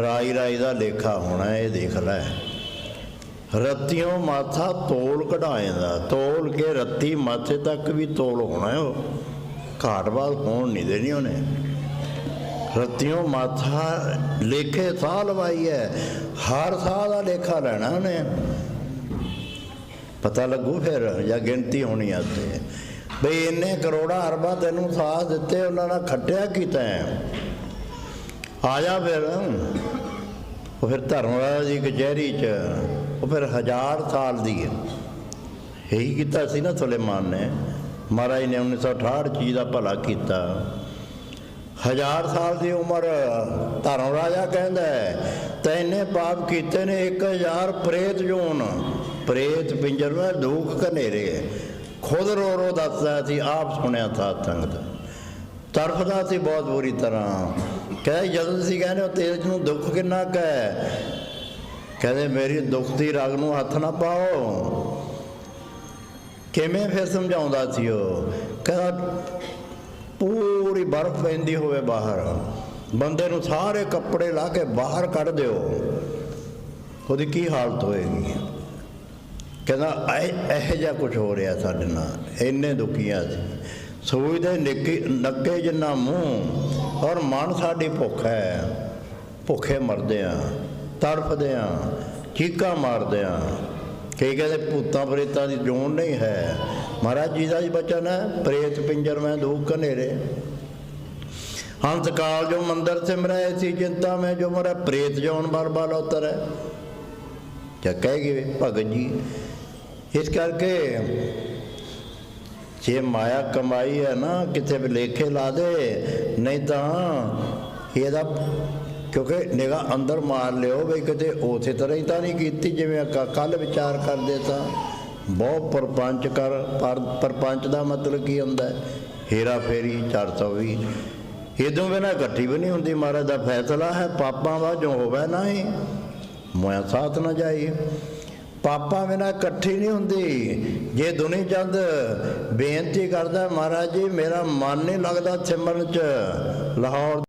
ਰਾਈ ਰਾਈ ਦਾ ਲੇਖਾ ਹੋਣਾ ਇਹ ਦੇਖ ਲੈ। ਰੱਤੀਆਂ ਮਾਥਾ ਤੋਲ ਕਢਾਏਦਾ, ਤੋਲ ਕੇ ਰੱਤੀ ਮਾਥੇ ਤੱਕ ਵੀ ਤੋਲ ਹੋਣਾ ਉਹ। ਘਾਟ ਬਾਤ ਹੋਣ ਨਹੀਂ ਦੇਣੀ ਉਹਨੇ। ਰੱਤੀਆਂ ਮਾਥਾ ਲੇਖੇ ਸਾਹ ਲਵਾਈ ਹੈ, ਹਰ ਸਾਹ ਦਾ ਲੇਖਾ ਲੈਣਾ ਉਹਨੇ। ਪਤਾ ਲੱਗੂ ਫਿਰ, ਜਾਂ ਗਿਣਤੀ ਹੋਣੀ ਆ ਤੇ ਬਈ ਇੰਨੇ ਕਰੋੜਾਂ ਅਰਬਾਂ ਤੈਨੂੰ ਸਾਹ ਦਿੱਤੇ, ਉਹਨਾਂ ਨਾਲ ਖੱਟਿਆ ਕੀਤਾ ਹੈ ਆ ਜਾ ਫਿਰ। ਉਹ ਫਿਰ ਧਰਮਰਾਜ ਦੀ ਕਚਹਿਰੀ 'ਚ ਉਹ ਫਿਰ ਹਜ਼ਾਰ ਸਾਲ ਦੀ ਹੈ। ਇਹੀ ਕੀਤਾ ਸੀ ਨਾ ਸੁਲੇਮਾਨ ਨੇ। ਮਹਾਰਾਜ ਨੇ 1968 ਚੀਜ਼ ਦਾ ਭਲਾ ਕੀਤਾ। ਹਜ਼ਾਰ ਸਾਲ ਦੀ ਉਮਰ ਧਰਮ ਰਾਜਾ ਕਹਿੰਦਾ ਹੈ, ਤੈਨੇ ਪਾਪ ਕੀਤੇ ਨੇ 1000 ਪ੍ਰੇਤ ਜੋਨ। ਪ੍ਰੇਤ ਪਿੰਜਰ ਵਿੱਚ ਦੁੱਖ ਘਨੇਰੇ। ਖੁਦ ਰੋ ਰੋ ਦੱਸਦਾ ਸੀ ਆਪ ਸੁਣਿਆ ਥਾ ਸੰਗਤ। ਤਰਫਦਾ ਸੀ ਬਹੁਤ ਬੁਰੀ ਤਰ੍ਹਾਂ। ਕਹਿੰਦੇ ਜਦੋਂ ਤੁਸੀਂ ਕਹਿੰਦੇ ਹੋ ਤੇਜ ਨੂੰ ਦੁੱਖ ਕਿੰਨਾ ਕੁ ਹੈ? ਕਹਿੰਦੇ ਮੇਰੀ ਦੁੱਖ ਦੀ ਰਗ ਨੂੰ ਹੱਥ ਨਾ ਪਾਓ। ਕਿਵੇਂ ਫਿਰ ਸਮਝਾਉਂਦਾ ਸੀ ਉਹ? ਕਹਿੰਦਾ ਪੂਰੀ ਬਰਫ਼ ਪੈਂਦੀ ਹੋਵੇ ਬਾਹਰ। ਬੰਦੇ ਨੂੰ ਸਾਰੇ ਕੱਪੜੇ ਲਾ ਕੇ ਬਾਹਰ ਕੱਢ ਦਿਓ। ਉਹਦੀ ਕੀ ਹਾਲਤ ਹੋਏਗੀ? ਕਹਿੰਦਾ ਇਹ ਇਹ ਜਿਹਾ ਕੁਝ ਹੋ ਰਿਹਾ ਸਾਡੇ ਨਾਲ। ਇੰਨੇ ਦੁਖੀਆਂ ਸੀ ਸੋਚਦੇ ਨਿੱਕੇ ਨੱਕੇ ਜਿੰਨਾ ਮੂੰਹ ਔਰ ਮਨ ਸਾਡੀ ਭੁੱਖ ਹੈ, ਭੁੱਖੇ ਮਰਦੇ ਆ, ਤੜਫਦੇ ਆ, ਚੀਕਾਂ ਮਾਰਦੇ ਆ। ਕਈ ਕਹਿੰਦੇ ਭੂਤਾਂ ਪ੍ਰੇਤਾਂ ਦੀ ਜੋਨ ਨਹੀਂ ਹੈ। ਮਹਾਰਾਜ ਜੀ ਦਾ ਹੀ ਬਚਨ ਹੈ, ਪ੍ਰੇਤ ਪਿੰਜਰ ਮੈਂ ਦੁੱਖ ਘਨੇਰੇ। ਹੰਸ ਕਾਲ ਜੋ ਮੰਦਰ ਸਿਮਰੈ ਸੀ, ਚਿੰਤਾ ਮੈਂ ਜੋ ਮਰਾ ਪ੍ਰੇਤ ਜੋਨ ਬਰ ਬਲ ਉਤਰੈ। ਜਾਂ ਕਹਿ ਗਏ ਭਗਤ ਜੀ, ਇਸ ਕਰਕੇ ਜੇ ਮਾਇਆ ਕਮਾਈ ਹੈ ਨਾ ਕਿਤੇ ਵੀ ਲੇਖੇ ਲਾ ਦੇ, ਨਹੀਂ ਤਾਂ ਇਹਦਾ ਕਿਉਂਕਿ ਨਿਗਾ ਅੰਦਰ ਮਾਰ ਲਿਓ ਵੀ ਕਿਤੇ ਉਸੇ ਤਰ੍ਹਾਂ ਹੀ ਤਾਂ ਨਹੀਂ ਕੀਤੀ, ਜਿਵੇਂ ਕੱਲ ਵਿਚਾਰ ਕਰਦੇ ਤਾਂ। ਬਹੁਤ ਪਰਪੰਚ ਕਰ ਪਰਪੰਚ ਦਾ ਮਤਲਬ ਕੀ ਹੁੰਦਾ ਹੈ? ਹੇਰਾ ਫੇਰੀ 420 ਇਦੋਂ ਬਿਨਾ ਇਕੱਠੀ ਵੀ ਨਹੀਂ ਹੁੰਦੀ ਮਹਾਰਾਜ ਦਾ ਫੈਸਲਾ ਹੈ, ਪਾਪਾਂ ਵਾ ਜੋ ਹੋਵੇ ਹੀ ਮੋਇਆ ਸਾਥ ਨਾ ਜਾਈ ਪਾਪਾਂ ਬਿਨਾ ਇਕੱਠੀ ਨਹੀਂ ਹੁੰਦੀ। ਜੇ ਦੁਨੀ ਚੰਦ ਬੇਨਤੀ ਕਰਦਾ, ਮਹਾਰਾਜ ਜੀ, ਮੇਰਾ ਮਨ ਨਹੀਂ ਲੱਗਦਾ ਸਿਮਰਨ ਚ। ਲਾਹੌਰ